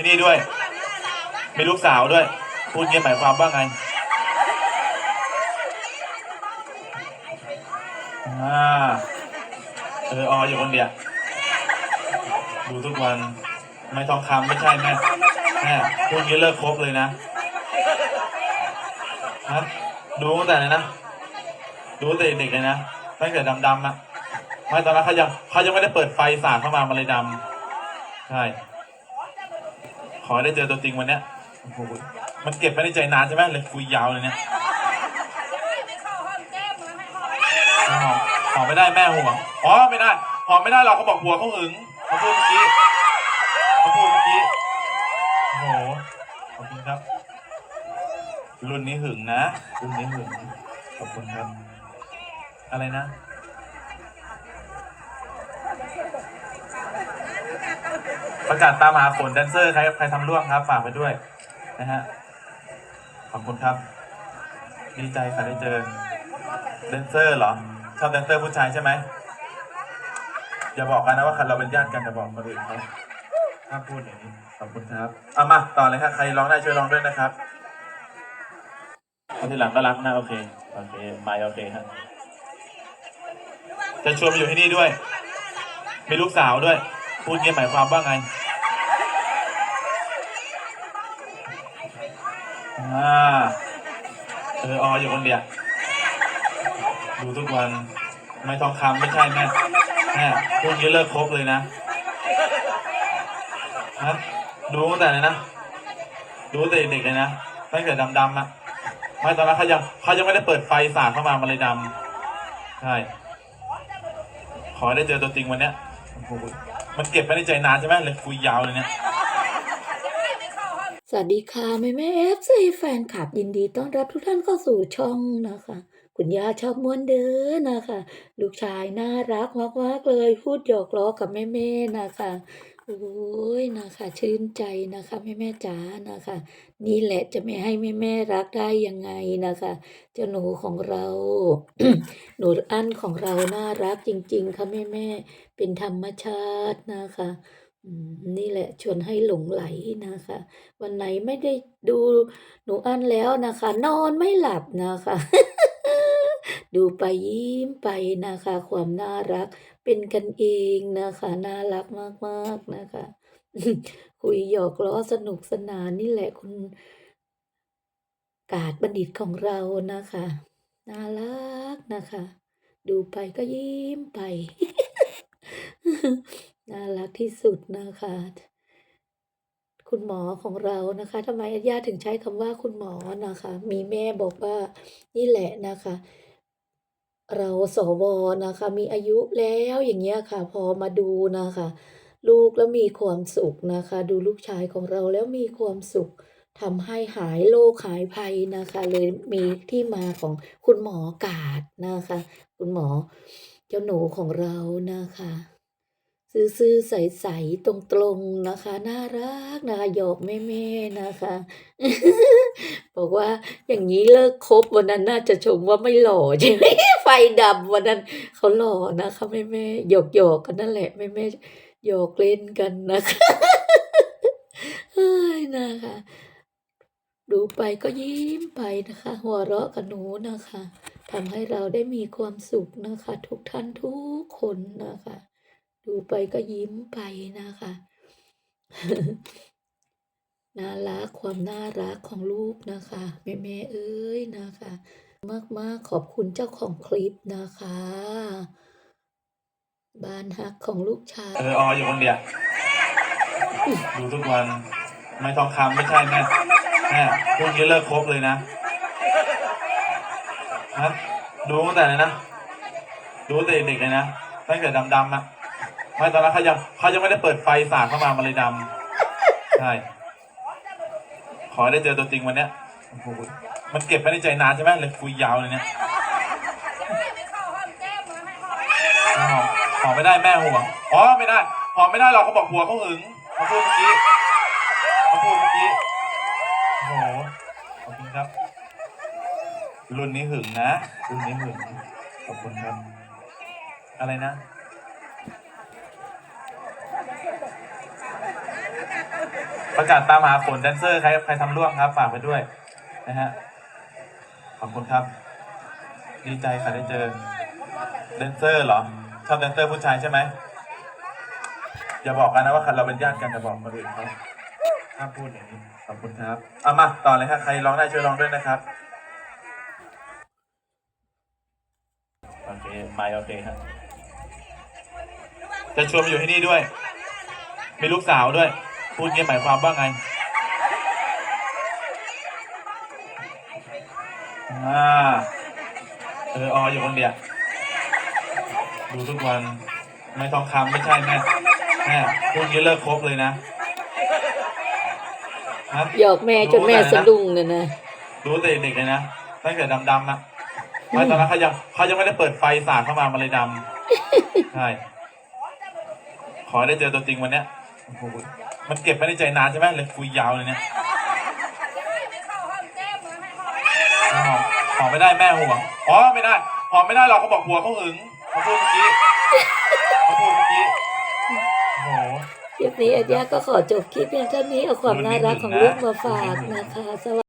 ที่นี่ด้วย มีลูกสาวด้วย พูดเงี้ยหมายความว่าไงอ่าเออออยู่คนเดียวดูทุกวันไม่ทองคำไม่ใช่แม่แม่พูดงี้เลิกคบเลยนะฮะดูตั้งแต่ไหนนะ ดูตั้งแต่เด็กเลยนะตั้งแต่ดำๆอะไม่ตอนนั้นเขายังเขายังไม่ได้เปิดไฟสาดเข้ามามันเลยดำใช่ ขอได้เจอตัวจริงวันเนี้ยโอ้โหมันเก็บไว้ในใจนานใช่ไหมเลยคุยยาวเลยเนี่ยหอมหอมไม่ได้แม่ห่วงอ๋อไม่ได้หอมไม่ได้หรอกเขาบอกหัวเขาหึงเขาพูดเมื่อกี้เขาพูดเมื่อกี้โอ้โหขอบคุณครับ รุ่นนี้หึงนะรุ่นนี้หึงขอบคุณครับ อะไรนะ ประกาศตามหาผลแดนเซอร์ใครใครทำร่วงครับฝากไปด้วยนะฮะขอบคุณครับ ดีใจค่ะได้เจอแดนเซอร์เหรอชอบแดนเซอร์ผู้ชายใช่ไหมอย่าบอกกันนะว่าเราเป็นญาติกันอย่าบอกคนอื่นเขาถ้าพูดอย่างนี้ขอบคุณครับเอามาต่อเลยครับใครร้องได้ช่วยร้องด้วยนะครับเอาทีหลังก็รักนะโอเคโอเคไมโอเคครับจะชวนมาอยู่ที่นี่ด้วยมีลูกสาวด้วย พูดเงี้ยหมายความว่าไง อ่าเอออออยู่คนเดียวดูทุกวัน ไม่ทองคำไม่ใช่แม่แม่พูดงี้เลิกครบเลยนะฮะดูตั้งแต่ไหนนะ ดูตั้งแต่เด็กเลยนะตั้งแต่ดำๆอะไม่ตอนนั้นเขายังเขายังไม่ได้เปิดไฟสาดเข้ามามันเลยดำใช่ขอได้เจอตัวจริงวันเนี้ยมันเก็บไว้ในใจนานใช่ไหมเลยคุยยาวเลยเนี่ย สวัสดีค่ะแม่แม่เอฟซีแฟนคลับยินดีต้อนรับทุกท่านเข้าสู่ช่องนะคะ คุณย่าชอบม้วนเด้อนะคะ ลูกชายน่ารักมากๆเลยพูดหยอกล้อกับแม่แม่นะคะโอ้ยนะคะ ชื่นใจนะคะแม่แม่จ๋านะคะ นี่แหละจะไม่ให้แม่แม่รักได้ยังไงนะคะเจ้าหนูของเรา หนูอั้นของเราน่ารักจริง ๆค่ะแม่แม่เป็นธรรมชาตินะคะ นี่แหละชวนให้หลงไหลนะคะ วันไหนไม่ได้ดูหนูอันแล้วนะคะ นอนไม่หลับนะคะ ดูไปยิ้มไปนะคะ ความน่ารักเป็นกันเองนะคะ น่ารักมากๆนะคะ คุยหยอกล้อสนุกสนานนี่แหละคุณ กาดบัณฑิตของเรานะคะ น่ารักนะคะ ดูไปก็ยิ้มไป น่ารักที่สุดนะคะ คุณหมอของเรานะคะทำไมญาติถึงใช้คำว่าคุณหมอนะคะ มีแม่บอกว่านี่แหละนะคะ เราสวนะคะ มีอายุแล้วอย่างเงี้ยค่ะ พอมาดูนะคะ ลูกแล้วมีความสุขนะคะ ดูลูกชายของเราแล้วมีความสุขทำให้หายโรคหายภัยนะคะ เลยมีที่มาของคุณหมอกาดนะคะ คุณหมอเจ้าหนูของเรานะคะ ซื่อๆใสๆตรงๆนะคะ น่ารักนะคะหยอกแม่ๆนะคะ บอกว่าอย่างนี้เลิกคบวันนั้นน่าจะชมว่าไม่หล่อใช่ไหมไฟดำวันนั้นเขาหล่อนะคะแม่ๆหยอกหยอกกันนั่นแหละแม่ๆหยอกเล่นกันนะคะเฮ้ยนะคะ ดูไปก็ยิ้มไปนะคะ หัวเราะกับหนูนะคะทำให้เราได้มีความสุขนะคะ ทุกท่านทุกคนนะคะ ดูไปก็ยิ้มไปนะคะ น่ารักความน่ารักของลูกนะคะ แม่แม่เอ้ยนะคะ มากๆขอบคุณเจ้าของคลิปนะคะ บ้านฮักของลูกชายเออออยู่คนเดียวดูทุกวัน ไม่ทองคำไม่ใช่แม่แม่พูดงี้เลิกครบเลยนะฮะดูตั้งแต่ไหนนะ ดูตั้งแต่เด็กเลยนะตั้งแต่ดำๆอะ ไม่ตอนนั้นเขายังเขายังไม่ได้เปิดไฟสาดเข้ามามันเลยดำใช่ขอให้ได้เจอตัวจริงวันเนี้ยโอ้โหมันเก็บไว้ในใจนานใช่ไหมเลยคุยยาวเลยเนี่ยหอมหอมไม่ได้แม่ห่วงอ๋อไม่ได้หอมไม่ได้หรอกเขาบอกหัวเขาหึงเขาพูดเมื่อกี้เขาพูดเมื่อกี้โอ้โหขอบคุณครับ รุ่นนี้หึงนะรุ่นนี้หึงขอบคุณครับอะไรนะ ประกาศตามหาผลแดนเซอร์ใครใครทำร่วงครับฝากไปด้วยนะฮะขอบคุณครับ ดีใจค่ะได้เจอแดนเซอร์เหรอชอบแดนเซอร์ผู้ชายใช่ไหมอย่าบอกกันนะว่าเราเป็นญาติกันอย่าบอกคนอื่นเขาห้ามพูดอย่างนี้ขอบคุณครับเอามาต่อเลยครับใครร้องได้ช่วยร้องด้วยนะครับโอเคไม่โอเคครับจะชวนมาอยู่ที่นี่ด้วย มีลูกสาวด้วย พูดเงี้ยหมายความว่าไงอ่าเอออออยู่คนเดียวดูทุกวันไม่ทองคำไม่ใช่แม่แม่พูดงี้เลิกคบเลยนะฮะหยอกแม่จนแม่สะดุ้งเลยนะรู้แต่เด็กๆเลยนะตั้งแต่ดำๆนะไม่ตอนนั้นเขายังเขายังไม่ได้เปิดไฟสาดเข้ามามันเลยดำใช่ขอให้ได้เจอตัวจริงวันเนี้ยโอ้โห มันเก็บไม่ในใจนานใช่ไหมเลยคุยยาวเลยเนี่ยหอมหอมไม่ได้แม่ห่วงอ๋อไม่ได้หอมไม่ได้หรอกเขาบอกหัวเขาหึงเขาพูดเมื่อกี้เขาพูดเมื่อกี้โอ้โหคลิปนี้อาญาก็ขอจบคลิปเพียงเท่านี้เอาความน่ารักของลูกมาฝากนะคะสวัสดี